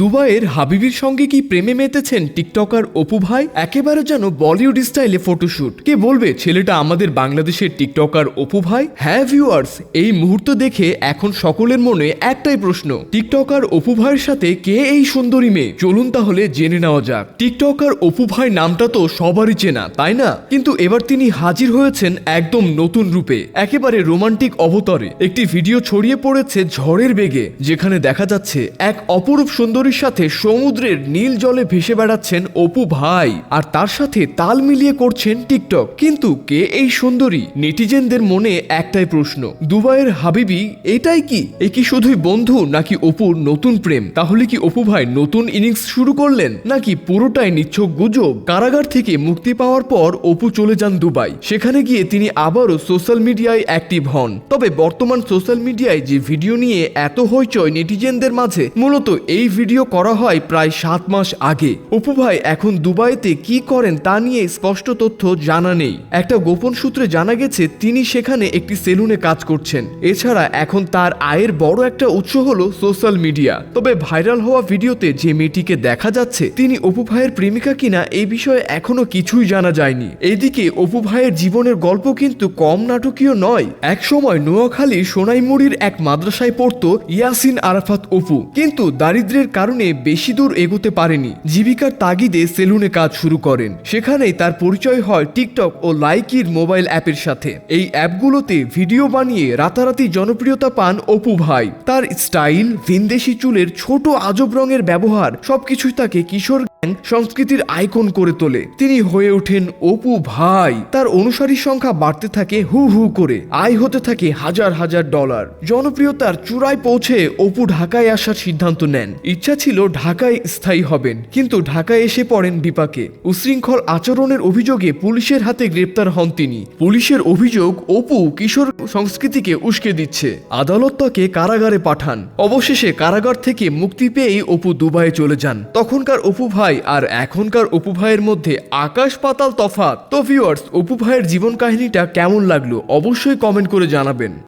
দুবাইয়ের হাবিবির সঙ্গে কি প্রেমে মেতেছেন টিকটকার অপু ভাই? একেবারে যেন বলিউড স্টাইলে ফটোশুট। কে বলবে, ছেলেটা আমাদের বাংলাদেশের টিকটকার অপু ভাই? হ্যাঁ ভিউয়ার্স এই মুহূর্ত দেখে এখন সকলের মনে একটাই প্রশ্ন। টিকটকার অপু ভাইয়ের সাথে কে এই সুন্দরী মেয়ে? চলুন তাহলে জেনে নেওয়া যাক। টিকটকার অপু ভাই নামটা তো সবারই চেনা, তাই না? কিন্তু এবার তিনি হাজির হয়েছেন একদম নতুন রূপে, একেবারে রোমান্টিক অবতরে। একটি ভিডিও ছড়িয়ে পড়েছে ঝড়ের বেগে, যেখানে দেখা যাচ্ছে এক অপরূপ সুন্দরীর সাথে সমুদ্রের নীল জলে ভেসে বেড়াচ্ছেন অপু ভাই। আর তার সাথে তাল মিলিয়ে করছেন টিকটক। কিন্তু কে এই সুন্দরী? নেটিজেনদের মনে একটাই প্রশ্ন। দুবাইয়ের হাবিবি, এটাই কি? এ কি শুধুই বন্ধু নাকি অপুর নতুন প্রেম? তাহলে কি অপু ভাই নতুন ইনিংস শুরু করলেন? নাকি পুরোটাই নিচ্ছক গুজব? কারাগার থেকে মুক্তি পাওয়ার পর অপু চলে যান দুবাই। সেখানে গিয়ে তিনি আবারও সোশ্যাল মিডিয়ায় অ্যাক্টিভ হন। তবে বর্তমান সোশ্যাল মিডিয়ায় যে ভিডিও নিয়ে এত হইচই নেটিজেনদের মাঝে, মূলত এই ভিডিও করা হয় প্রায় সাত মাস আগে। অপু ভাই, এখন দুবাইতে কি করেন তা নিয়ে স্পষ্ট তথ্য জানা নেই। একটা গোপন সূত্রে জানা গেছে, তিনি সেখানে একটি সেলুনে কাজ করছেন। এছাড়া এখন তার আয়ের বড় একটা উৎস হলো সোশ্যাল মিডিয়া। তবে ভাইরাল হওয়া ভিডিওতে যে মেয়েটিকে দেখা যাচ্ছে, তিনি অপু ভাইয়ের প্রেমিকা কিনা এই বিষয়ে এখনও কিছুই জানা যায়নি। এদিকে অপু ভাইয়ের জীবনের গল্প কিন্তু কম নাটকীয় নয়। একসময় নোয়াখালী সোনাইমুড়ির এক মাদ্রাসায় পড়ত ইয়াসিন আরাফাত অপু। কিন্তু দারিদ্র্যের কারণে বেশি দূর এগোতে পারেনি। জীবিকার তাগিদে সেলুনে কাজ শুরু করেন। সেখানেই তার পরিচয় হয় টিকটক ও লাইকির মোবাইল অ্যাপের সাথে। এই অ্যাপগুলোতে ভিডিও বানিয়ে রাতারাতি জনপ্রিয়তা পান অপু ভাই। তার স্টাইল, ভিনদেশি চুলের ছোট আজব রঙের ব্যবহার, সবকিছুই তাকে কিশোর সংস্কৃতির আইকন করে তোলে। তিনি হয়ে ওঠেন অপু ভাই। তার অনুসারীর সংখ্যা বাড়তে থাকে হু হু করে। আয় হতে থাকে হাজার হাজার ডলার। জনপ্রিয়তার চূড়ায় পৌঁছে অপু ঢাকায় আসার সিদ্ধান্ত নেন। ইচ্ছা ছিল ঢাকায় স্থায়ী হবেন, কিন্তু ঢাকায় এসে পড়েন বিপাকে। উশৃঙ্খল আচরণের অভিযোগে পুলিশের হাতে গ্রেপ্তার হন তিনি। পুলিশের অভিযোগ, অপু কিশোর সংস্কৃতিকে উস্কে দিচ্ছে। আদালত তাকে কারাগারে পাঠান। অবশেষে কারাগার থেকে মুক্তি পেয়েই অপু দুবাইয়ে চলে যান। তখনকার অপু ভাই আর এখনকার অপু মধ্যে আকাশ পাতাল তফাৎ। তো ভিউয়ার্স অপু জীবন কাহিনীটা কেমন লাগল অবশ্যই কমেন্ট করে জানাবেন।